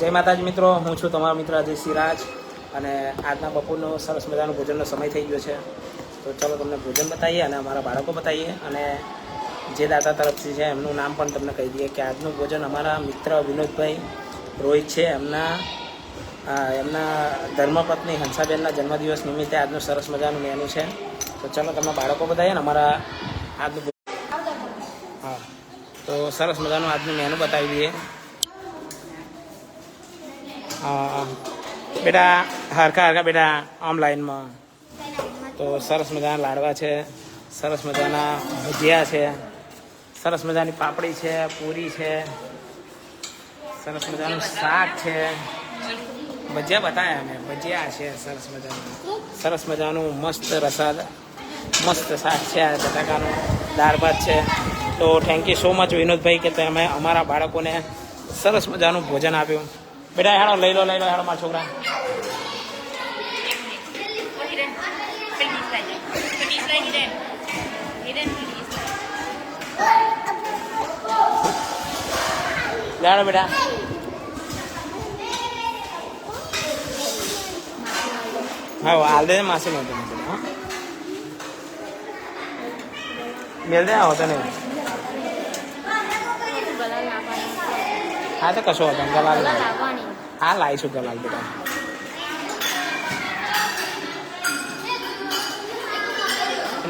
જય માતાજી મિત્રો, હું છું તમારો મિત્ર અજય સિરાજ અને આજના બપોરનો સરસ મજાનો ભોજનનો સમય થઈ ગયો છે. તો ચલો તમને ભોજન બતાવીએ અને અમારા બાળકો બતાવીએ અને જે દાદા તરફથી છે એમનું નામ પણ તમને કહી દઈએ કે આજનું ભોજન અમારા મિત્ર વિનોદભાઈ રોહિત છે. એમના એમના ધર્મપત્ની હંસાબેનના જન્મદિવસ નિમિત્તે આજનું સરસ મજાનું મેનુ છે. તો ચલો તમને બાળકો બતાવીએ ને અમારા આજનું હા, તો સરસ મજાનું આજનું મેનુ બતાવી દઈએ. બેટા, હરખા હરખા બેટા, આમ લાઈનમાં. તો સરસ મજાના લાડવા છે, સરસ મજાના ભજીયા છે, સરસ મજાની પાપડી છે, પૂરી છે, સરસ મજાનું શાક છે. ભજીયા બતાવ્યા અમે, ભજીયા છે, સરસ મજાનું. સરસ મજાનું મસ્ત રસાદ, મસ્ત શાક છે બટાકાનું દાળ ભાત છે. તો થેન્ક યુ સો મચ વિનોદભાઈ કે તમે અમારા બાળકોને સરસ મજાનું ભોજન આપ્યું. બેટા લઈ લો લઈ લો હેડો મારા બેટા. હા હાલ દે માસી નહોતું મેલ દે આવો તો નહીં. હા, તો કશો હતો ગલાલ હા લાવીશું ગલાલ બેટા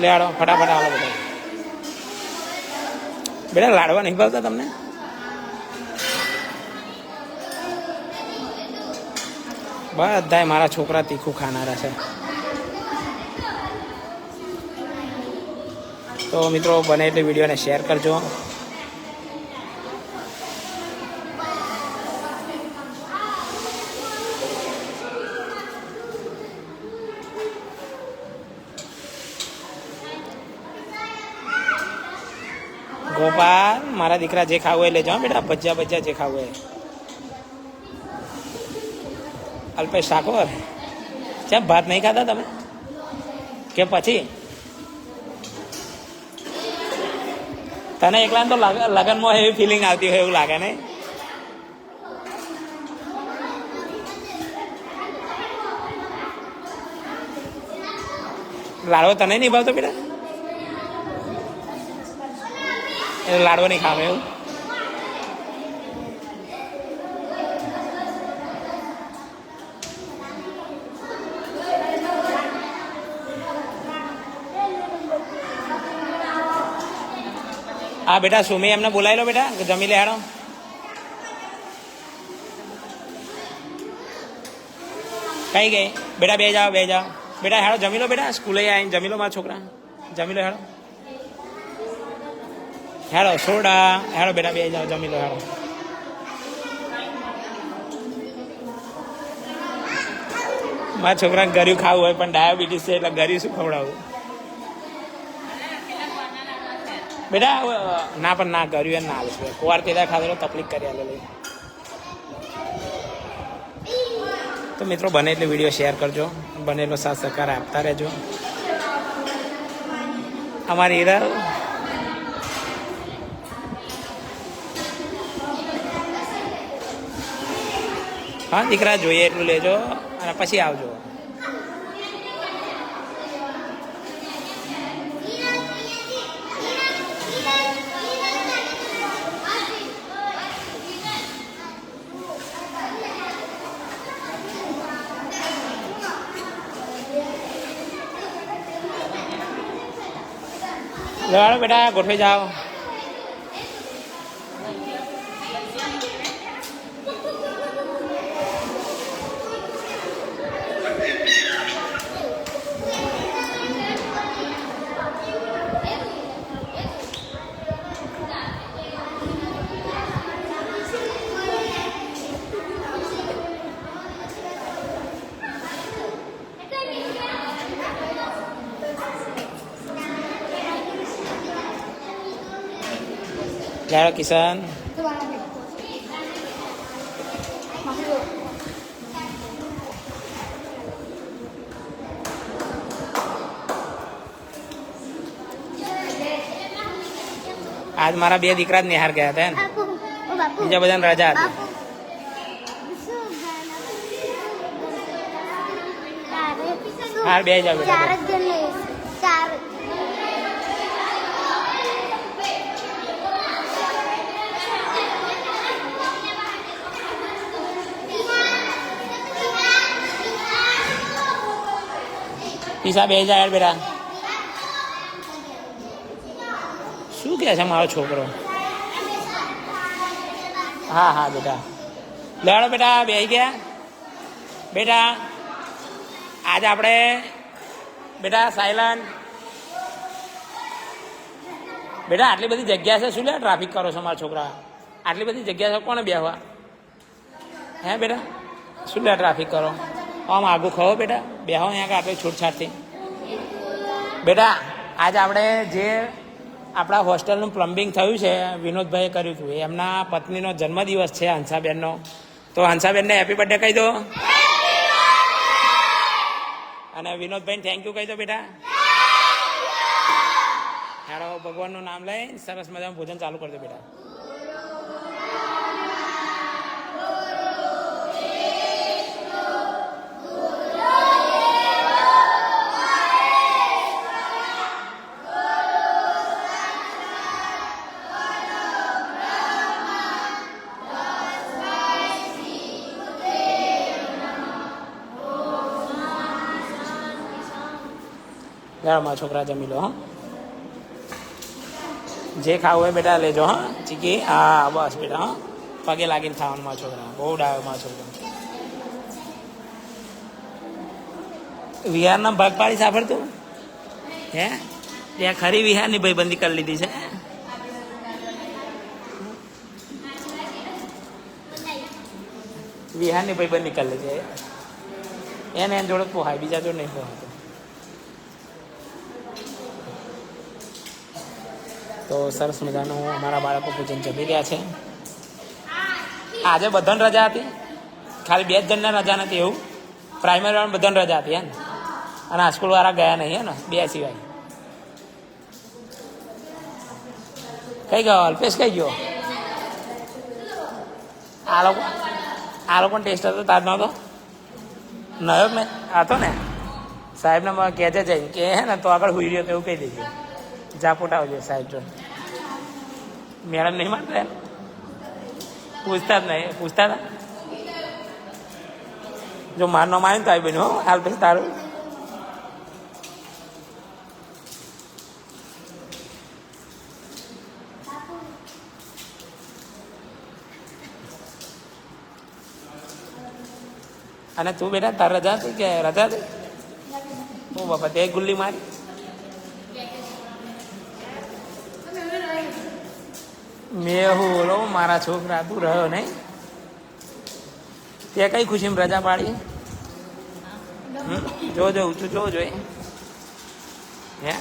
લેડો ફટાફટ આવો બધા. બેટા, લાડવા નહીં ભાવતા તમને? બધાય મારા છોકરા તીખું ખાનારા છે. તો મિત્રો, બને એટલે વિડીયોને શેર કરજો. મારા દીકરા જે ખાવું હોય લેજો હો બેટા ભજીયા ભજીયા જે ખાવું હોય અલ્પેશ ઠાકોર કેમ ભાત નહીં ખાતા તમે કે પછી તને એકલા તો લગ- લગનમાં એવી ફિલિંગ આવતી હોય એવું લાગે નહીં લાડવો તને નહીં ભાવતો બેટા લાડવો નહીં ખાવે એવું. હા બેટા સુમી એમને બોલાવી લો બેટા જમી લે હેડો. કઈ ગઈ? બેટા બે જાઓ બે જાઓ. બેટા હેડો, જમી લો બેટા, સ્કૂલે આવીને જમી લો મારા છોકરા. જમી લો હેડો. હેડો સોડા. હેડો બેટા બે જાઓ, જમી લો હેડો મારા છોકરાને ગર્યું ખાવું હોય, પણ ડાયાબિટીસ છે એટલે ગર્યું શું ખવડાવવું બેટા ના, પણ ના કર્યું એમ ના આવીશ કુવાર પેલા ખાધેલો, તકલીફ કરી આલે તો મિત્રો, બને એટલે વીડિયો શેર કરજો. બનેલો સાથ સહકાર આપતા રહેજો. અમારી હિરલ હા દીકરા જોઈએ એટલું લેજો અને પછી આવજો. બેટા ગોઠવી જાઓ. Tara Kisan. આજ મારા બે દીકરા જ નિહાર ગયા હતા ને પીસા બે જાય યાર બેટા. શું કહે છે મારો છોકરો? હા હા, બેટા. લેવાડો બેટા બે ગયા. બેટા, આજે આપણે, બેટા સાયલન બેટા, આટલી બધી જગ્યા છે, શું લે ટ્રાફિક કરો છો મારા છોકરા? આટલી બધી જગ્યા છે કોને બેહવા? હે, બેટા? શું લે ટ્રાફિક કરો? આમ આગું ખવો બેટા? બેહો અહીંયા આટલી છૂટછાટથી. બેટા, આજ આપણે જે આપણા હોસ્ટેલનું પ્લમ્બિંગ થયું છે, વિનોદભાઈએ કર્યું હતું. એમના પત્નીનો જન્મદિવસ છે, હંસાબેનનો. તો હંસાબેનને હેપી બર્થડે કહી દો. અને વિનોદભાઈને થેન્ક યુ કહી દો બેટા. હેડો, ભગવાનનું નામ લઈ સરસ મજાનું ભોજન ચાલુ કરી દો બેટા. લેવા છોકરા જમી લો, હા. જે ખાવું હોય બેટા લેજો, હા. ચીકી, હા, બસ બેટા, હા. પગે લાગીને ખાવાનું છોકરા બહુ ડાયોમાં છોકરા વિહારના ભાગ પાડી સાંભળતું હે? ત્યાં ખરી વિહારની ભાઈબંધી કરી લીધી છે વિહારની ભાઈબંધી કરી લીધી એને એને જોડે પોહાય, બીજા જોડે નહીં પોહાતું તો સરસ મજાનું અમારા બાળકો ભોજન જમી રહ્યા છે. આજે બધાને રજા હતી. ખાલી બે જ જણને રજા નથી એવું. પ્રાઇમરી વાળા બધાને રજા હતી હે ને અને આ સ્કૂલવાળા ગયા નહીં હે ને બે સિવાય. કઈ ગયો? અલ્પેશ કઈ ગયો? આ લોકો આ લોકો ટેસ્ટ હતો, તાર નહોતો? નયો મેં હતો ને. સાહેબને મને કહેજે જઈને કે હે ને, તો આગળ હુઈ રહ્યો તો એવું કહી દેજો. ઝાપોટ આવજો સાહેબ, જો. મેડમ નહીં માનતા એમ? પૂછતા જ નહીં, પૂછતા હતા? જો માર ન માને તો આવી બન્યું હાલ પછી તારું. અને તું બેટા તાર રજા હતી કે રજા હતી? હું બાપા, તે ગુલ્લી મારી. મેં હું બોલો, મારા છોકરા તું રહ્યો નહીં. તે કઈ ખુશીમાં રજા પાડી? જોજો ઊંચું જોજો હે?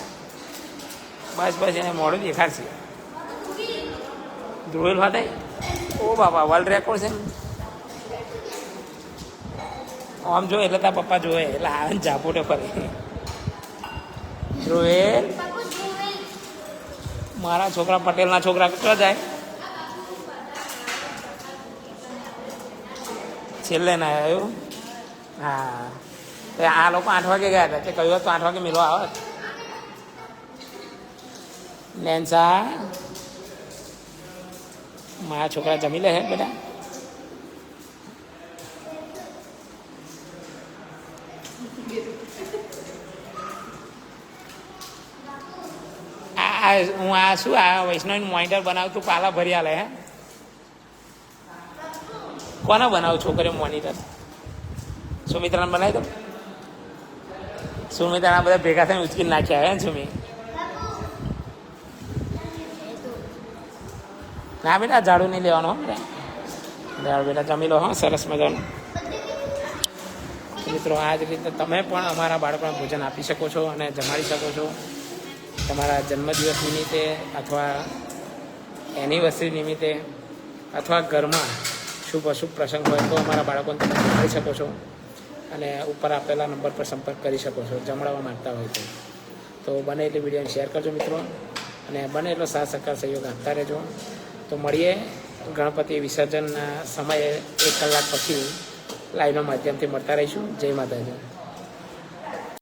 બસ બસ, એને મોડું દેખાડશે. ધ્રુવેલ ફાટે ઓ બાપા વર્લ્ડ રેકોર્ડ છે આમ જો, એટલે તારા પપ્પા જોવે, એટલે આવે ને ઝાપોટે ફરે. ધ્રુવેલ? મારા છોકરા પટેલના છોકરા કેટલા જાય? છેલ્લે ના આવ્યું હા. તો આ લોકો આઠ વાગે ગયા હતા. તે કહ્યું તો આઠ વાગે મિલવા આવે. નેન્સા, મારા છોકરા જમી લે હે, બેટા. આ હું આ શું આ વૈષ્ણવ મોનિટર બનાવતું પાલા ભર્યા લે હે? કોને બનાવું છોકરીઓ મોનિટર? સુમિત્રાને બનાવી દો સુમિત્રાના બધા ભેગા થઈને ઉચકીને નાખ્યા, હે સુમી? ના બેટા, ઝાડુ નહીં લેવાનો ઝાડુ બેટા જમી લો, હા, સરસ મજાનું. મિત્રો, આ જ રીતે તમે પણ અમારા બાળકોને ભોજન આપી શકો છો અને જમાડી શકો છો. તમારા જન્મદિવસ નિમિત્તે અથવા એનિવર્સરી નિમિત્તે અથવા ઘરમાં શુભ અશુભ પ્રસંગ હોય તો અમારા બાળકોને તમે જમાડી શકો છો અને ઉપર આપેલા નંબર પર સંપર્ક કરી શકો છો જમડાવવા માગતા હોય તો. તો બને એટલી વિડીયોને શેર કરજો મિત્રો. અને બને એટલો સાથ સહકાર સહયોગ આપતા રહેજો. તો મળીએ ગણપતિ વિસર્જનના સમયે એક કલાક પછી લાઈવના માધ્યમથી મળતા રહીશું. જય માતાજી.